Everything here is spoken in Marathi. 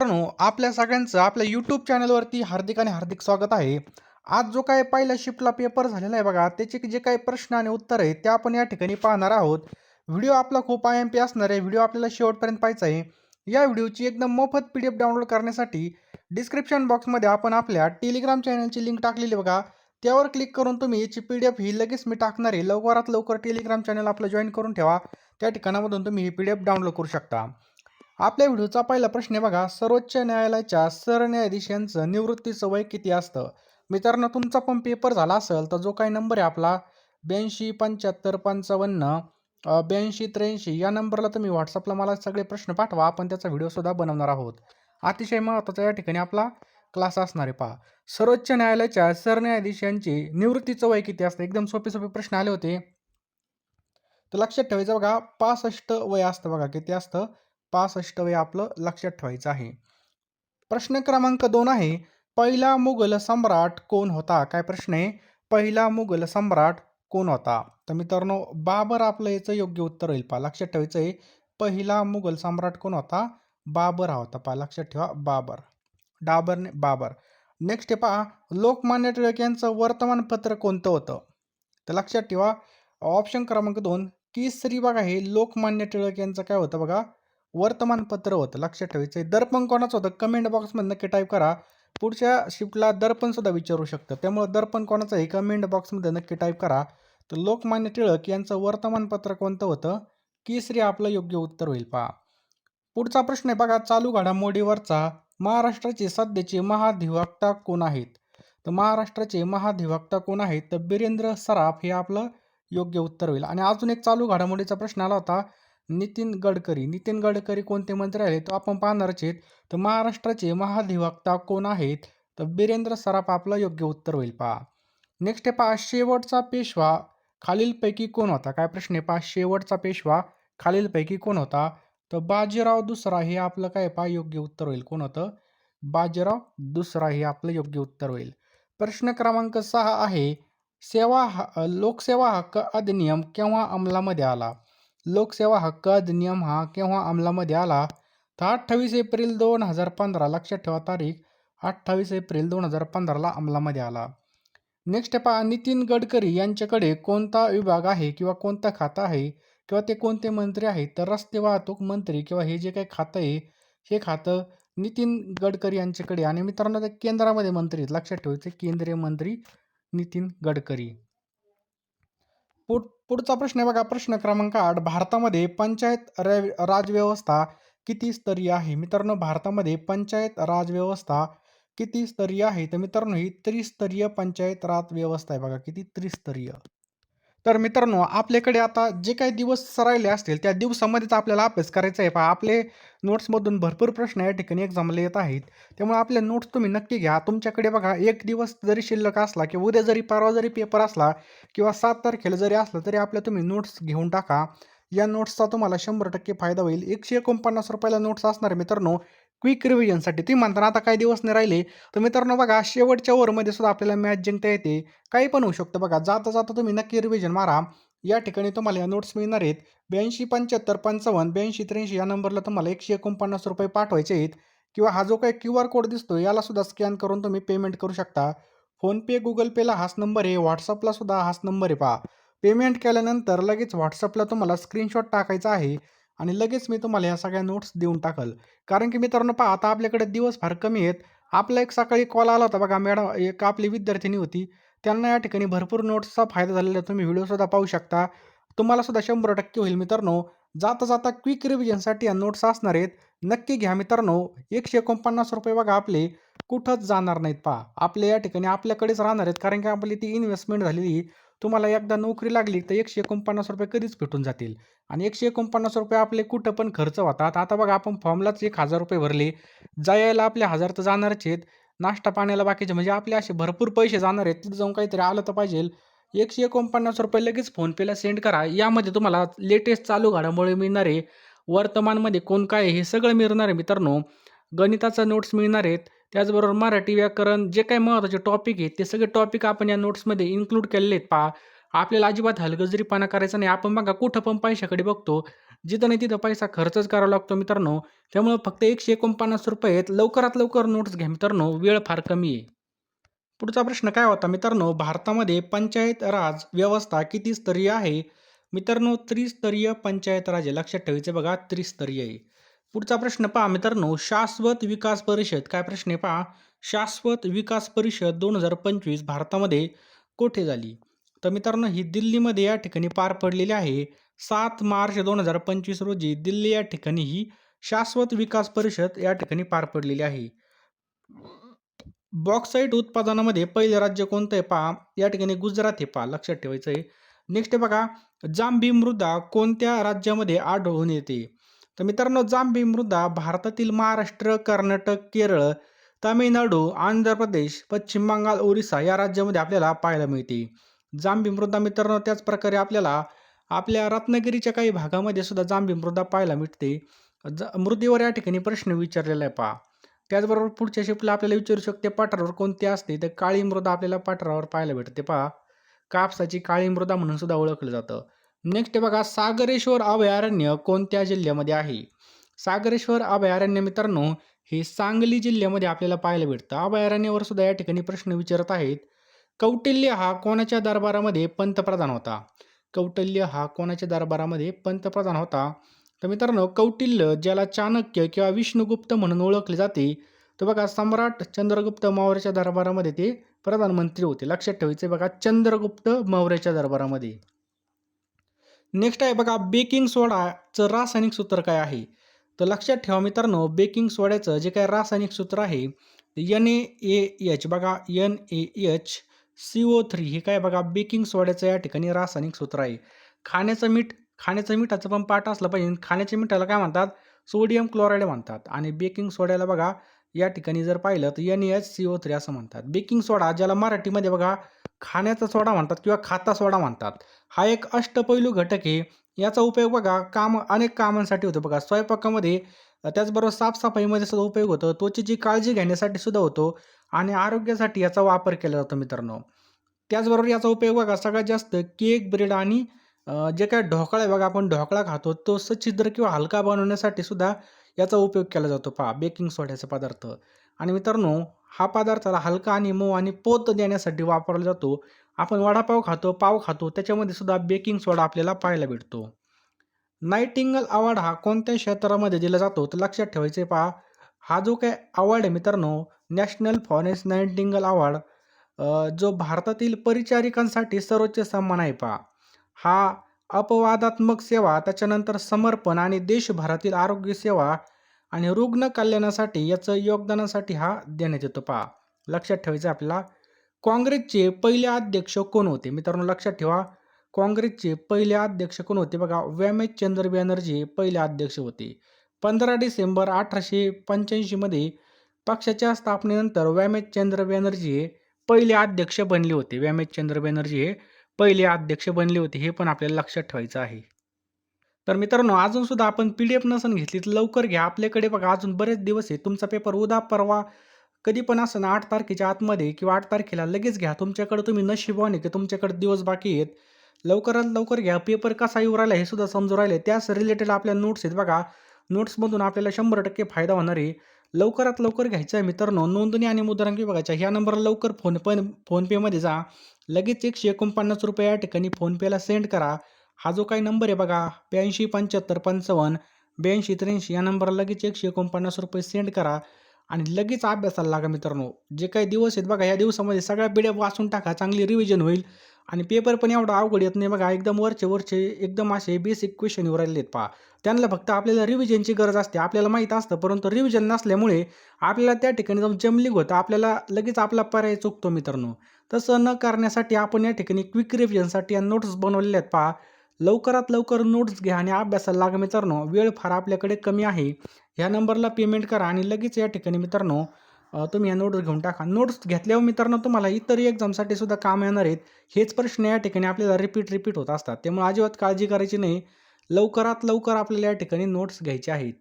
मित्रांनो आपल्या सगळ्यांचं आपल्या यूट्यूब चॅनलवरती हार्दिक आणि हार्दिक स्वागत आहे. आज जो काय पहिल्या शिफ्टला पेपर झालेला आहे बघा त्याचे जे काही प्रश्न आणि उत्तर आहे ते आपण या ठिकाणी पाहणार आहोत. व्हिडिओ आपला खूप आय एम पी असणार आहे व्हिडिओ आपल्याला शेवटपर्यंत पाहायचा आहे. या व्हिडिओची एकदम मोफत पी डी एफ डाउनलोड करण्यासाठी डिस्क्रिप्शन बॉक्समध्ये आपण आपल्या टेलिग्राम चॅनलची लिंक टाकलेली बघा. त्यावर क्लिक करून तुम्ही याची पी डी एफ ही लगेच मी टाकणार आहे. लवकरात लवकर टेलिग्राम चॅनल आपलं जॉईन करून ठेवा. त्या ठिकाणामधून तुम्ही ही पी डी एफ डाउनलोड करू शकता. आपल्या व्हिडिओचा पहिला प्रश्न आहे बघा सर्वोच्च न्यायालयाच्या सरन्यायाधीश यांचं निवृत्तीचं वय किती असतं? मित्रांनो तुमचा पण पेपर झाला असेल तर जो काही नंबर आहे आपला ब्याऐंशी पंच्याहत्तर पंचावन्न ब्याऐंशी त्र्याऐंशी या नंबरला तुम्ही व्हॉट्सअपला मला सगळे प्रश्न पाठवा आपण त्याचा व्हिडिओसुद्धा बनवणार आहोत. अतिशय महत्त्वाचा या ठिकाणी आपला क्लास असणार आहे पहा. सर्वोच्च न्यायालयाच्या सरन्यायाधीश यांची निवृत्तीचं वय किती असतं? एकदम सोपे सोपे प्रश्न आले होते. तर लक्षात ठेवायचं बघा पासष्ट वय असतं बघा किती असतं? पासष्टवे आपलं लक्षात ठेवायचं आहे. प्रश्न क्रमांक दोन आहे पहिला मुघल सम्राट कोण होता? काय प्रश्न आहे? पहिला मुघल सम्राट कोण होता? तर मित्रांनो बाबर आपलं याचं योग्य उत्तर होईल. पहा लक्षात ठेवायचं आहे पहिला मुघल सम्राट कोण होता? बाबर हा होता. पहा लक्षात ठेवा बाबर. डाबरने बाबर. नेक्स्ट पहा लोकमान्य टिळक यांचं वर्तमानपत्र कोणतं होतं? तर लक्षात ठेवा ऑप्शन क्रमांक दोन केसरी बघा हे लोकमान्य टिळक यांचं काय होतं बघा? वर्तमानपत्र होतं लक्षात ठेवायचं आहे दर्पण कोणाचं होतं? कमेंट बॉक्समध्ये नक्की टाईप करा. पुढच्या शिफ्टला दर्पणसुद्धा विचारू शकतं. त्यामुळं दर्पण कोणाचं हे कमेंट बॉक्समध्ये नक्की टाईप करा. तर लोकमान्य टिळक यांचं वर्तमानपत्र कोणतं होतं? केसरी आपलं योग्य उत्तर होईल. पहा. पुढचा प्रश्न आहे बघा चालू घडामोडीवरचा महाराष्ट्राचे सध्याचे महाधिवक्ता कोण आहेत? तर महाराष्ट्राचे महाधिवक्ता कोण आहेत? तर बिरेंद्र सराफ हे आपलं योग्य उत्तर होईल. आणि अजून एक चालू घडामोडीचा प्रश्न आला होता. नितीन गडकरी. नितीन गडकरी कोणते मंत्री आहेत? तो आपण पाहणारच आहेत. तर महाराष्ट्राचे महाधिवक्ता कोण आहेत? तर बिरेंद्र सराफ आपलं योग्य उत्तर होईल. पहा. नेक्स्ट आहे पहा शेवटचा पेशवा खालीलपैकी कोण होता? काय प्रश्न आहे पहा शेवटचा पेशवा खालीलपैकी कोण होता? तर बाजीराव दुसरा हे आपलं काय पहा योग्य उत्तर होईल. कोण होतं? बाजीराव दुसरा हे आपलं योग्य उत्तर होईल. प्रश्न क्रमांक सहा आहे. सेवा हा लोकसेवा हक्क अधिनियम केव्हा अंमलामध्ये आला? लोकसेवा हक्क अधिनियम हा केव्हा अंमलामध्ये आला? तर अठ्ठावीस एप्रिल दोन हजार पंधरा लक्षात ठेवा तारीख अठ्ठावीस एप्रिल दोन हजार पंधराला अंमलामध्ये आला. नेक्स्ट पहा नितीन गडकरी यांच्याकडे कोणता विभाग आहे किंवा कोणता खातं आहे किंवा ते कोणते मंत्री आहेत? तर रस्ते वाहतूक मंत्री किंवा हे जे काही खातं आहे हे खातं नितीन गडकरी यांच्याकडे आणि मित्रांनो ते केंद्रामध्ये मंत्री आहेत. लक्षात ठेवायचे केंद्रीय मंत्री नितीन गडकरी. पुढ पुढचा प्रश्न आहे बघा प्रश्न क्रमांक आठ. भारतामध्ये पंचायत राजव्यवस्था किती स्तरीय आहे? मित्रांनो भारतामध्ये पंचायत राजव्यवस्था किती स्तरीय आहे? तर मित्रांनो ही त्रिस्तरीय पंचायत राज व्यवस्था आहे बघा किती त्रिस्तरीय. तर मित्रांनो आपल्याकडे आता जे काही दिवस राहिले असतील त्या दिवसामध्येच आपल्याला अभ्यास करायचा आहे. पहा आपले नोट्समधून भरपूर प्रश्न या ठिकाणी एक्झामला येत आहेत. त्यामुळे आपले नोट्स तुम्ही नक्की घ्या. तुमच्याकडे बघा एक दिवस जरी शिल्लक असला किंवा उद्या जरी परवा जरी पेपर असला किंवा सात तारखेला जरी असलं तरी आपल्या तुम्ही नोट्स घेऊन टाका. या नोट्सचा तुम्हाला शंभर टक्के फायदा होईल. एकशे एकोणपन्नास रुपयाला नोट्स असणार मित्रांनो. क्विक रिव्हिजनसाठी तुम्ही म्हणताना आता काही दिवस नाही राहिले. तर मित्रांनो बघा शेवटच्या ओव्हरमध्ये सुद्धा आपल्याला मॅच जिंकता येते. काही पण होऊ शकतं बघा. जाता जाता तुम्ही नक्की रिव्हिजन मारा. या ठिकाणी तुम्हाला या नोट्स मिळणार आहेत. ब्याऐंशी पंच्याहत्तर पंचावन्न ब्याऐंशी त्र्याऐंशी या नंबरला तुम्हाला एकशे एकोणपन्नास रुपये पाठवायचे आहेत. किंवा हा जो काही क्यू आर कोड दिसतो याला सुद्धा स्कॅन करून तुम्ही पेमेंट करू शकता. फोनपे गुगल पेला हाच नंबर आहे. व्हॉट्सअपला सुद्धा हाच नंबर आहे पहा. पेमेंट केल्यानंतर लगेच व्हॉट्सअपला तुम्हाला स्क्रीनशॉट टाकायचा आहे. आणि लगेच मी तुम्हाला या सगळ्या नोट्स देऊन टाकल. कारण की मित्रांनो पहा आता आपल्याकडे दिवस फार कमी आहेत. आपला एक सकाळी कॉल आला होता बघा मॅडम एक आपली विद्यार्थिनी होती. त्यांना या ठिकाणी भरपूर नोट्सचा फायदा झालेला तुम्ही व्हिडिओसुद्धा पाहू शकता. तुम्हाला सुद्धा शंभर टक्के होईल मित्रांनो. जाता जाता क्विक रिव्हिजनसाठी या नोट्स असणार आहेत. नक्की घ्या मित्रांनो. एकशे एकोणपन्नास रुपये बघा आपले. कुठंच जाणार नाहीत पहा. आपले या ठिकाणी आपल्याकडेच राहणार आहेत. कारण की आपली ती इन्व्हेस्टमेंट झालेली तुम्हाला एकदा नोकरी लागली तर एकशे एकोणपन्नास रुपये कधीच भेटून जातील. आणि एकशे एकोणपन्नास रुपये आपले कुठं पण खर्च होतात. आता बघा आपण फॉर्मलाच एक हजार रुपये भरले. जायला आपले हजार तर जाणारच आहेत. नाश्ता पाण्याला बाकीचे म्हणजे आपले असे भरपूर पैसे जाणार आहेत. तिथं जाऊन काहीतरी आलं तर पाहिजे एकशे एकोणपन्नास रुपये लगेच फोनपेला सेंड करा. यामध्ये तुम्हाला लेटेस्ट चालू घडामोडी मिळणार आहे. वर्तमानमध्ये कोण काय हे सगळं मिळणार आहे मित्रांनो. गणिताचा नोट्स मिळणार आहेत. त्याचबरोबर मराठी व्याकरण जे काही महत्त्वाचे टॉपिक आहेत ते सगळे टॉपिक आपण या नोट्समध्ये इन्क्लूड केलेले आहेत. पहा आपल्याला अजिबात हलगजरीपणा करायचा नाही. आपण बघा कुठं पण पैशाकडे बघतो जिथं नाही तिथं पैसा खर्चच करावा लागतो मित्रांनो. त्यामुळं फक्त एकशे एकोणपन्नास रुपये आहेत. लवकरात लवकर नोट्स घ्या मित्रांनो. वेळ फार कमी आहे. पुढचा प्रश्न काय होता मित्रांनो? भारतामध्ये पंचायत राज व्यवस्था किती स्तरीय आहे? मित्रांनो त्रिस्तरीय पंचायत राज आहे. लक्षात ठेवायचे बघा त्रिस्तरीय आहे. पुढचा प्रश्न पहा मित्रांनो. शाश्वत विकास परिषद काय प्रश्न आहे पहा? शाश्वत विकास परिषद दोन हजार पंचवीस भारतामध्ये कोठे झाली? तर मित्रांनो ही दिल्लीमध्ये या ठिकाणी पार पडलेली आहे. सात मार्च दोन हजार पंचवीस रोजी दिल्ली या ठिकाणी ही शाश्वत विकास परिषद या ठिकाणी पार पडलेली आहे. बॉक्साईट उत्पादनामध्ये पहिले राज्य कोणतं आहे पहा? या ठिकाणी गुजरात हे पहा. लक्षात ठेवायचं आहे नेक्स्ट बघा. जांभी मृदा कोणत्या राज्यामध्ये आढळून येते? तर मित्रांनो जांभी मृदा भारतातील महाराष्ट्र कर्नाटक केरळ तामिळनाडू आंध्र प्रदेश पश्चिम बंगाल ओरिसा या राज्यामध्ये आपल्याला पाहायला मिळते. जांभी मृदा मित्रांनो त्याच प्रकारे आपल्याला आपल्या रत्नागिरीच्या काही भागामध्ये सुद्धा जांभी मृदा पाहायला मिळते. ज मृदेवर या ठिकाणी प्रश्न विचारलेला आहे पहा. त्याचबरोबर पुढच्या शिफ्टला आपल्याला विचारू शकते पाठरावर कोणती असते? तर काळी मृदा आपल्याला पाठरावर पाहायला भेटते पहा. कापसाची काळी मृदा म्हणून सुद्धा ओळखलं जातं. नेक्स्ट बघा सागरेश्वर अभयारण्य कोणत्या जिल्ह्यामध्ये आहे? सागरेश्वर अभयारण्य मित्रांनो हे सांगली जिल्ह्यामध्ये आपल्याला पाहायला भेटतं. अभयारण्यावर सुद्धा या ठिकाणी प्रश्न विचारत आहेत. कौटिल्य हा कोणाच्या दरबारामध्ये पंतप्रधान होता? कौटिल्य हा कोणाच्या दरबारामध्ये पंतप्रधान होता? तर मित्रांनो कौटिल्य ज्याला चाणक्य किंवा विष्णुगुप्त म्हणून ओळखले जाते तर बघा सम्राट चंद्रगुप्त मौर्याच्या दरबारामध्ये ते प्रधानमंत्री होते. लक्षात ठेवायचे बघा चंद्रगुप्त मौर्याच्या दरबारामध्ये. नेक्स्ट आहे बघा बेकिंग सोडाचं रासायनिक सूत्र काय आहे? तर लक्षात ठेवा मित्रांनो बेकिंग सोड्याचं जे काय रासायनिक सूत्र आहे एन ए एच बघा N A H C O three हे काय बघा बेकिंग सोड्याचं या ठिकाणी रासायनिक सूत्र आहे. खाण्याचं मीठ खाण्याचं मिठाचं पण पाठ असलं पाहिजे. खाण्याच्या मिठाला काय म्हणतात? सोडियम क्लोराईड म्हणतात. आणि बेकिंग सोड्याला बघा या ठिकाणी जर पाहिलं तर N H C O three असं म्हणतात. बेकिंग सोडा ज्याला मराठीमध्ये बघा खाण्याचा सोडा म्हणतात किंवा खाता सोडा म्हणतात. हा एक अष्टपैलू घटक आहे. याचा उपयोग बघा काम अनेक कामांसाठी होतो. बघा स्वयंपाकामध्ये त्याचबरोबर साफसफाईमध्ये सुद्धा उपयोग होतो. त्वचेची काळजी घेण्यासाठी सुद्धा होतो आणि आरोग्यासाठी याचा वापर केला जातो मित्रांनो. त्याचबरोबर याचा उपयोग बघा सगळ्यात जास्त केक ब्रेड आणि जे काय ढोकळा आहे बघा आपण ढोकळा खातो तो सच्छिद्र किंवा हलका बनवण्यासाठी सुद्धा याचा उपयोग केला जातो. पहा बेकिंग सोड्याचा पदार्थ. आणि मित्रांनो हा पदार्थाला हलका आणि मऊ आणि पोत देण्यासाठी वापरला जातो. आपण वडापाव खातो पाव खातो त्याच्यामध्ये सुद्धा बेकिंग सोडा आपल्याला पाहायला भेटतो. नाईटिंगल अवॉर्ड हा कोणत्या क्षेत्रामध्ये दिला जातो तर लक्षात ठेवायचे पहा. हा जो काय अवॉर्ड आहे मित्रांनो नॅशनल फॉरेस्ट नाईटिंगल अवॉर्ड जो भारतातील परिचारिकांसाठी सर्वोच्च सन्मान आहे पहा. हा अपवादात्मक सेवा त्याच्यानंतर समर्पण आणि देशभरातील आरोग्य सेवा आणि रुग्ण कल्याणासाठी याचं योगदानासाठी हा देण्यात येतो. पहा लक्षात ठेवायचं आपल्याला. काँग्रेसचे पहिले अध्यक्ष कोण होते? मित्रांनो लक्षात ठेवा. काँग्रेसचे पहिले अध्यक्ष कोण होते? बघा व्यामेश चंद्र बॅनर्जी पहिले अध्यक्ष होते. पंधरा डिसेंबर अठराशे पंच्याऐंशीमध्ये पक्षाच्या स्थापनेनंतर व्यामेश चंद्र बॅनर्जी हे पहिले अध्यक्ष बनले होते. व्यामेश चंद्र बॅनर्जी हे पहिले अध्यक्ष बनले होते हे पण आपल्याला लक्षात ठेवायचं आहे. तर मित्रांनो अजून सुद्धा आपण पी डी एफ नसन घेतली तर लवकर घ्या. आपल्याकडे बघा अजून बरेच दिवस आहे तुमचा पेपर उद्या परवा कधी पण असं ना आठ तारखेच्या आतमध्ये किंवा आठ तारखेला लगेच घ्या. तुमच्याकडे तुम्ही नशिबाने की तुमच्याकडे दिवस बाकी आहेत. लवकरात लवकर घ्या. पेपर कसा येऊ राहिला हे सुद्धा समजून राहिले. त्याच रिलेटेड आपल्या नोट्स आहेत बघा. नोट्समधून आपल्याला शंभर टक्के फायदा होणार आहे. लवकरात लवकर घ्यायचं आहे मित्रांनो नोंदणी आणि मुद्रांक विभागाच्या. ह्या नंबरला लवकर फोन पण फोनपेमध्ये जा. लगेच एकशे एकोणपन्नास रुपये या ठिकाणी फोनपेला सेंड करा. हा जो काही नंबर आहे बघा ब्याऐंशी पंच्याहत्तर पंचावन्न ब्याऐंशी त्र्याऐंशी या नंबरला लगेच एकशे एकोणपन्नास रुपये सेंड करा आणि लगेच अभ्यासाला लागा मित्रांनो. जे काही दिवस आहेत बघा या दिवसामध्ये सगळ्या पिढ्या वाचून टाका चांगली रिव्हिजन होईल आणि पेपर पण एवढा अवघड येत नाही बघा एकदम वरचे वरचे एकदम असे बेसिक क्वेश्चन येऊ राहिले आहेत पहा. त्यांना फक्त आपल्याला रिव्हिजनची गरज असते आपल्याला माहीत असतं परंतु रिव्हिजन नसल्यामुळे आपल्याला त्या ठिकाणी जाऊन जमलिंग होतं आपल्याला लगेच आपला पर्याय चुकतो मित्रांनो. तसं न करण्यासाठी आपण या ठिकाणी क्विक रिव्हिजनसाठी या नोट्स बनवलेल्या आहेत पहा. लवकरात लवकर नोट्स घ्या आणि अभ्यासाला लागा मित्रांनो. वेळ फार आपल्याकडे कमी आहे. ह्या नंबरला पेमेंट करा आणि लगेच या ठिकाणी मित्रांनो तुम्ही या नोट्स घेऊन टाका. नोट्स घेतल्यावर मित्रांनो तुम्हाला इतर एक्झामसाठी सुद्धा काम येणार आहेत. हेच प्रश्न या ठिकाणी आपल्याला रिपीट रिपीट होत असतात. त्यामुळे अजिबात काळजी करायची नाही. लवकरात लवकर आपल्याला या ठिकाणी नोट्स घ्यायचे आहेत.